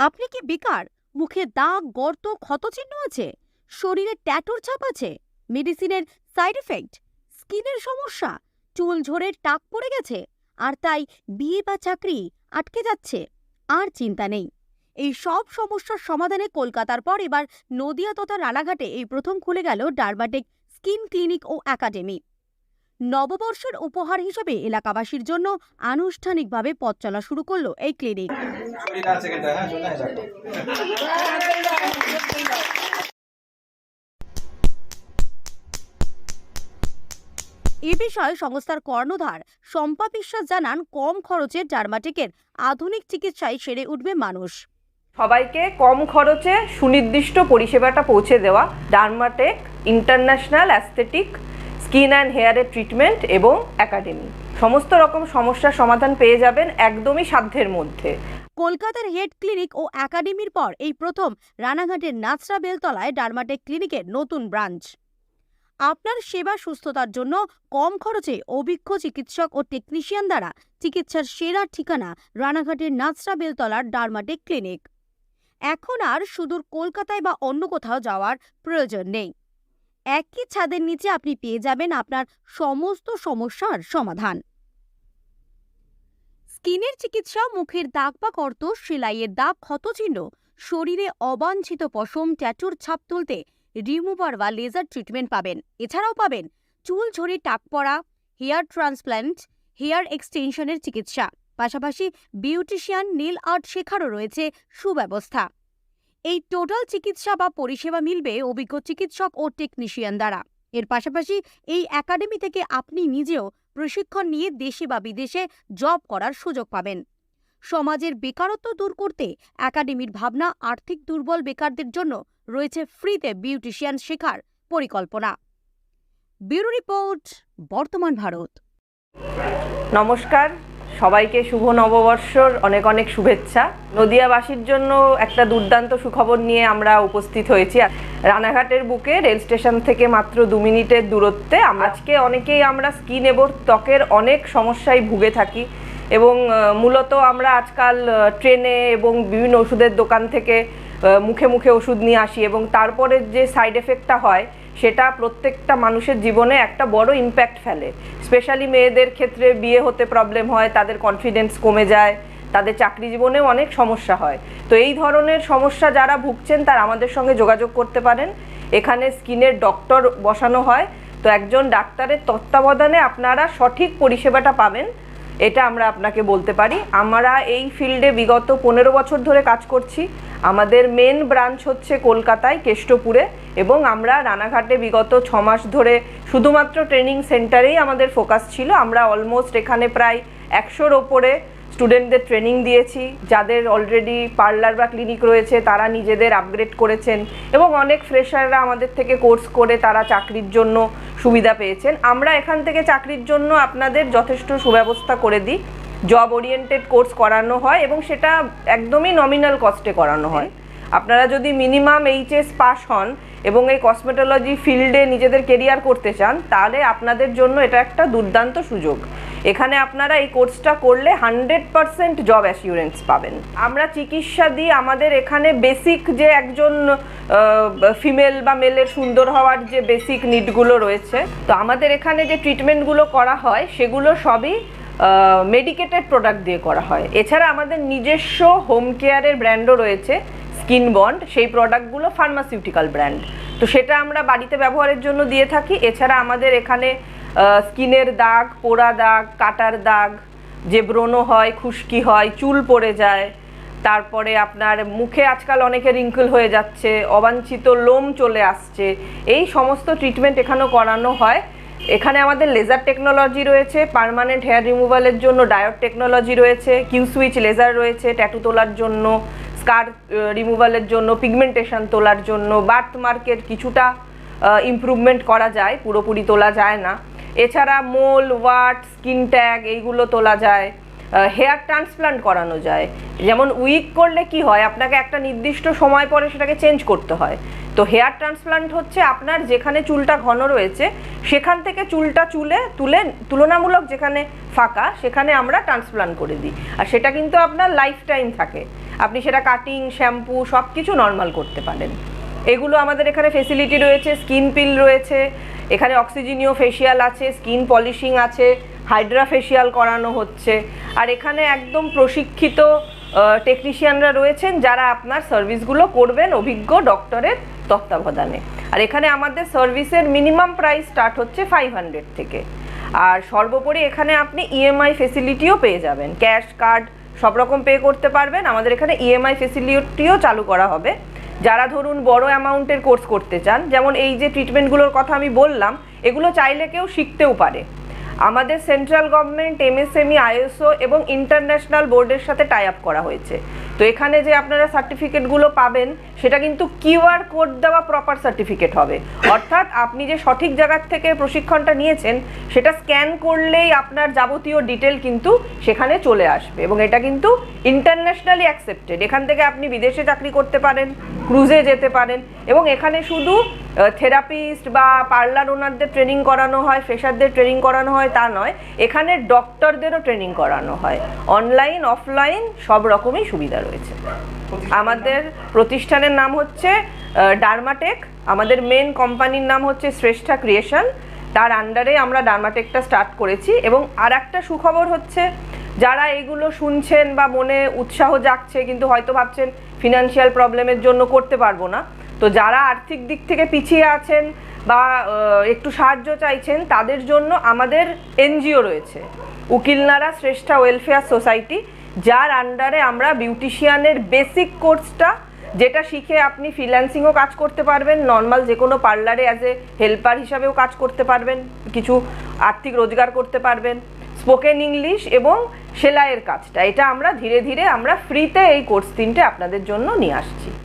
আপনি কি বেকার? মুখে দাগ, গর্ত, ক্ষতচিহ্ন আছে? শরীরে ট্যাটুর ছাপ আছে? মেডিসিনের সাইড এফেক্ট স্কিনের সমস্যা? চুল ঝরে টাক পড়ে গেছে? আর তাই বিয়ে বা চাকরি আটকে যাচ্ছে? আর চিন্তা নেই। এই সব সমস্যার সমাধানে কলকাতার পর এবার নদিয়া তথা রানাঘাটে এই প্রথম খুলে গেল ডারমাটেক স্কিন ক্লিনিক ও একাডেমি। নববর্ষের উপহার হিসেবে এলাকাবাসীর জন্য আনুষ্ঠানিকভাবে পথ চলা শুরু করল এই ক্লিনিক এ বিষয়ে সংস্থার কর্ণধার শম্পা বিশ্বাস জানান, কম খরচে ডার্মাটিকের আধুনিক চিকিৎসায় সেরে উঠবে মানুষ। সবাইকে কম খরচে সুনির্দিষ্ট পরিষেবাটা পৌঁছে দেওয়া, Dermatech, international aesthetic skin and হেয়ারের treatment এবং একাডেমি। সমস্ত রকম সমস্যার সমাধান পেয়ে যাবেন একদমই সাধ্যের মধ্যে। কলকাতার হেড ক্লিনিক ও একাডেমির পর এই প্রথম রানাঘাটের নাচরা বেলতলায় ডার্মাটেক ক্লিনিকের নতুন ব্রাঞ্চ। আপনার সেবা সুস্থতার জন্য কম খরচে অভিজ্ঞ চিকিৎসক ও টেকনিশিয়ান দ্বারা চিকিৎসার সেরা ঠিকানা রানাঘাটের নাচরা বেলতলার ডার্মাটেক ক্লিনিক। এখন আর সুদূর কলকাতায় বা অন্য কোথাও যাওয়ার প্রয়োজন নেই। একই ছাদের নিচে আপনি পেয়ে যাবেন আপনার সমস্ত সমস্যার সমাধান। স্কিনের চিকিৎসা, মুখের দাগ বা কর্ত সেলাইয়ের দাগ, ক্ষতচিহ্ন, শরীরে অবাঞ্ছিত পশম, ট্যাটুর ছাপ তুলতে রিমুভার বা লেজার ট্রিটমেন্ট পাবেন। এছাড়াও পাবেন চুল ঝরে টাক পড়া, হেয়ার ট্রান্সপ্ল্যান্ট হেয়ার এক্সটেনশনের চিকিৎসা। পাশাপাশি বিউটিশিয়ান, নীল আর্ট শেখারও রয়েছে সুব্যবস্থা। এই টোটাল চিকিৎসা বা পরিষেবা মিলবে অভিজ্ঞ চিকিৎসক ও টেকনিশিয়ান দ্বারা। এর পাশাপাশি এই একাডেমি থেকে আপনি নিজেও প্রশিক্ষণ নিয়ে দেশে বা বিদেশে জব করার সুযোগ পাবেন। সমাজের বেকারত্ব দূর করতে একাডেমির ভাবনা আর্থিক দুর্বল বেকারদের জন্য রয়েছে ফ্রিতে বিউটিশিয়ান শেখার পরিকল্পনা। ব্যুরো রিপোর্ট, বর্তমান ভারত। নমস্কার সবাইকে শুভ নববর্ষর অনেক অনেক শুভেচ্ছা। নদিয়াবাসীর জন্য একটা দুর্দান্ত সুখবর নিয়ে আমরা উপস্থিত হয়েছি। রানাঘাটের বুকে রেল স্টেশন থেকে মাত্র দু মিনিটের দূরত্বে আজকে অনেকেই আমরা স্কিন এবং ত্বকের অনেক সমস্যায় ভুগে থাকি এবং মূলত আমরা আজকাল ট্রেনে এবং বিভিন্ন ওষুধের দোকান থেকে মুখে মুখে ওষুধ নিয়ে আসি এবং তারপরে যে সাইড এফেক্টটা হয় সেটা প্রত্যেকটা মানুষের জীবনে একটা বড় ইম্প্যাক্ট ফেলে। স্পেশালি মেয়েদের ক্ষেত্রে বিয়ে হতে প্রবলেম হয়, তাদের কনফিডেন্স কমে যায়, তাদের চাকরি জীবনেও অনেক সমস্যা হয়। তো এই ধরনের সমস্যা যারা ভুগছেন, তারা আমাদের সঙ্গে যোগাযোগ করতে পারেন। এখানে স্কিনের ডক্টর বসানো হয়। তো একজন ডাক্তারের তত্ত্বাবধানে আপনারা সঠিক পরিষেবাটা পাবেন। এটা আমরা আপনাকে বলতে পারি। আমরা এই ফিল্ডে বিগত পনেরো বছর ধরে কাজ করছি। আমাদের মেন ব্রাঞ্চ হচ্ছে কলকাতায়, কেষ্টপুরে এবং আমরা রানাঘাটে বিগত ছ মাস ধরে শুধুমাত্র ট্রেনিং সেন্টারেই আমাদের ফোকাস ছিল। আমরা অলমোস্ট এখানে প্রায় একশোর ওপরে স্টুডেন্টদের ট্রেনিং দিয়েছি, যাদের অলরেডি পার্লার বা ক্লিনিক রয়েছে, তারা নিজেদের আপগ্রেড করেছেন এবং অনেক ফ্রেশাররা আমাদের থেকে কোর্স করে তারা চাকরির জন্য সুবিধা পেয়েছেন। আমরা এখান থেকে চাকরির জন্য আপনাদের যথেষ্ট সুব্যবস্থা করে দিই। জব ওরিয়েন্টেড কোর্স করানো হয় এবং সেটা একদমই নমিনাল কস্টে করানো হয়। আপনারা যদি মিনিমাম এইচএস পাস হন এবং এই কসমেটোলজি ফিল্ডে নিজেদের কেরিয়ার করতে চান, তাহলে আপনাদের জন্য এটা একটা দুর্দান্ত সুযোগ। এখানে আপনারা এই কোর্সটা করলে হান্ড্রেড পারসেন্ট জব অ্যাসিউরেন্স পাবেন। আমরা চিকিৎসা দিই আমাদের এখানে বেসিক যে একজন ফিমেল বা মেলের সুন্দর হওয়ার যে বেসিক নিডগুলো রয়েছে, তো আমাদের এখানে যে ট্রিটমেন্টগুলো করা হয়, সেগুলো সবই মেডিকেটেড প্রোডাক্ট দিয়ে করা হয়। এছাড়া আমাদের নিজস্ব হোম কেয়ারের ব্র্যান্ডও রয়েছে স্কিন বন্ড সেই প্রোডাক্টগুলো ফার্মাসিউটিক্যাল ব্র্যান্ড তো সেটা আমরা বাড়িতে ব্যবহারের জন্য দিয়ে থাকি। এছাড়া আমাদের এখানে স্কিনের দাগ, পোড়া দাগ, কাটার দাগ, যে ব্রণ হয়, খুশকি হয়, চুল পড়ে যায়, তারপরে আপনার মুখে আজকাল অনেকে রিঙ্কল হয়ে যাচ্ছে, অবাঞ্ছিত লোম চলে আসছে, এই সমস্ত ট্রিটমেন্ট এখানেও করানো হয়। এখানে আমাদের লেজার টেকনোলজি রয়েছে পার্মানেন্ট হেয়ার রিমুভালের জন্য ডায়োড টেকনোলজি রয়েছে কিউ সুইচ লেজার রয়েছে ট্যাটু তোলার জন্য স্কার রিমুভালের জন্য পিগমেন্টেশন তোলার জন্য বার্থ মার্কের কিছুটা ইমপ্রুভমেন্ট করা যায়, পুরোপুরি তোলা যায় না। এছাড়া মোল, ওয়াট, স্কিন ট্যাগ এইগুলো তোলা যায় হেয়ার ট্রান্সপ্লান্ট করানো যায়। যেমন উইক করলে কি হয়, আপনাকে একটা নির্দিষ্ট সময় পরে সেটাকে চেঞ্জ করতে হয়। তো হেয়ার ট্রান্সপ্লান্ট হচ্ছে আপনার যেখানে চুলটা ঘন রয়েছে, সেখান থেকে চুলটা চুলে, তুলে, তুলনামূলক যেখানে ফাঁকা, সেখানে আমরা ট্রান্সপ্লান্ট করে দিই। আর সেটা কিন্তু আপনার লাইফ টাইম থাকে। আপনি সেটা কাটিং, শ্যাম্পু সব কিছু নর্মাল করতে পারেন। এগুলো আমাদের এখানে ফেসিলিটি রয়েছে, স্কিন পিল রয়েছে এখানে অক্সিজেনীয় ফেসিয়াল আছে স্কিন পলিশিং আছে হাইড্রা ফেসিয়াল করানো হচ্ছে। আর এখানে একদম প্রশিক্ষিত টেকনিশিয়ানরা রয়েছেন যারা আপনার সার্ভিসগুলো করবেন অভিজ্ঞ ডক্টরের তত্ত্বাবধানে। আর এখানে আমাদের সার্ভিসের মিনিমাম প্রাইস স্টার্ট হচ্ছে ফাইভ হান্ড্রেড থেকে। আর সর্বোপরি এখানে আপনি ইএমআই ফেসিলিটিও পেয়ে যাবেন। ক্যাশ কার্ড সব রকম পে করতে পারবেন। আমাদের এখানে ইএমআই ফেসিলিটিও চালু করা হবে। যারা ধরুন বড় অ্যামাউন্টের কোর্স করতে চান, যেমন এই যে ট্রিটমেন্টগুলোর কথা আমি বললাম, এগুলো চাইলে কেউ শিখতেও পারে। আমাদের সেন্ট্রাল গভর্নমেন্ট এমএসএমই আইএসও এবং ইন্টারন্যাশনাল বোর্ডের সাথে টাই আপ করা হয়েছে। তো এখানে যে আপনারা সার্টিফিকেটগুলো পাবেন, সেটা কিন্তু কিউআর কোড দেওয়া প্রপার সার্টিফিকেট হবে। অর্থাৎ আপনি যে সঠিক জায়গার থেকে প্রশিক্ষণটা নিয়েছেন, সেটা স্ক্যান করলেই আপনার যাবতীয় ডিটেল কিন্তু সেখানে চলে আসবে এবং এটা কিন্তু ইন্টারন্যাশনালি অ্যাকসেপ্টেড এখান থেকে আপনি বিদেশে চাকরি করতে পারেন ক্রুজে যেতে পারেন এবং এখানে শুধু থেরাপিস্ট বা পার্লার ওনারদের ট্রেনিং করানো হয় ফ্রেশারদের ট্রেনিং করানো হয় তা নয়। এখানে ডক্টরদেরও ট্রেনিং করানো হয়। অনলাইন অফলাইন সব রকমই সুবিধা রয়েছে। আমাদের প্রতিষ্ঠানের নাম হচ্ছে ডার্মাটেক। আমাদের মেন কোম্পানির নাম হচ্ছে শ্রেষ্ঠা ক্রিয়েশন। তার আন্ডারে আমরা ডার্মাটেকটা স্টার্ট করেছি এবং আর একটা সুখবর হচ্ছে যারা এগুলো শুনছেন বা মনে উৎসাহ জাগছে কিন্তু হয়তো ভাবছেন ফিনান্সিয়াল প্রবলেমের জন্য করতে পারব না। তো যারা আর্থিক দিক থেকে পিছিয়ে আছেন বা একটু সাহায্য চাইছেন, তাদের জন্য আমাদের এনজিও রয়েছে। উকিলনারা শ্রেষ্ঠা ওয়েলফেয়ার সোসাইটি যার আন্ডারে আমরা বিউটিশিয়ানের বেসিক কোর্সটা যেটা শিখে আপনি ফ্রিল্যান্সিংও কাজ করতে পারবেন নর্মাল যে কোনো পার্লারে অ্যাজ এ হেল্পার হিসাবেও কাজ করতে পারবেন, কিছু আর্থিক রোজগার করতে পারবেন। স্পোকেন ইংলিশ এবং সেলাইয়ের কাজটা, এটা আমরা ধীরে ধীরে আমরা ফ্রিতে এই কোর্স তিনটে আপনাদের জন্য নিয়ে আসছি।